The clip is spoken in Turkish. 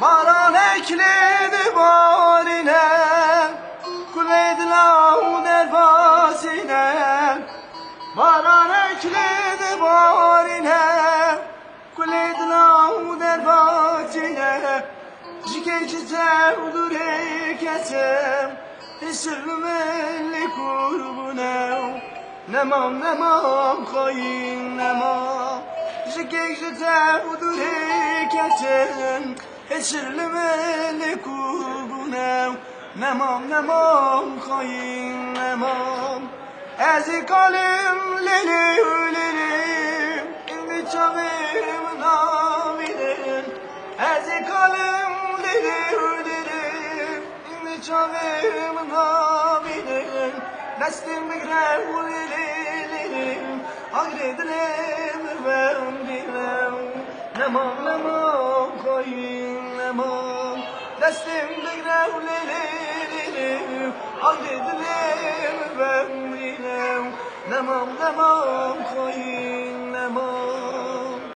باران اکلید بارینه گلید در باسینه باران اکلید بارینه گلید در باسینه جگه چیزم دوره کسم اسرم اللی کربونم نمام نمام خواهیم نمام جگه چیزم دوره کسم Sırrımeli kurbuna Nemam nemam kayın nemam. Ezi kalim lili lili İndi çavim navidin Ezi kalim lili lili İndi çavim navidin Nestim bigrev lili lili Agredinem ben bilmem Nemam nemam kayın nemam Destim bigrev lili lili Agredinem ben bilmem Nemam nemam kayın nemam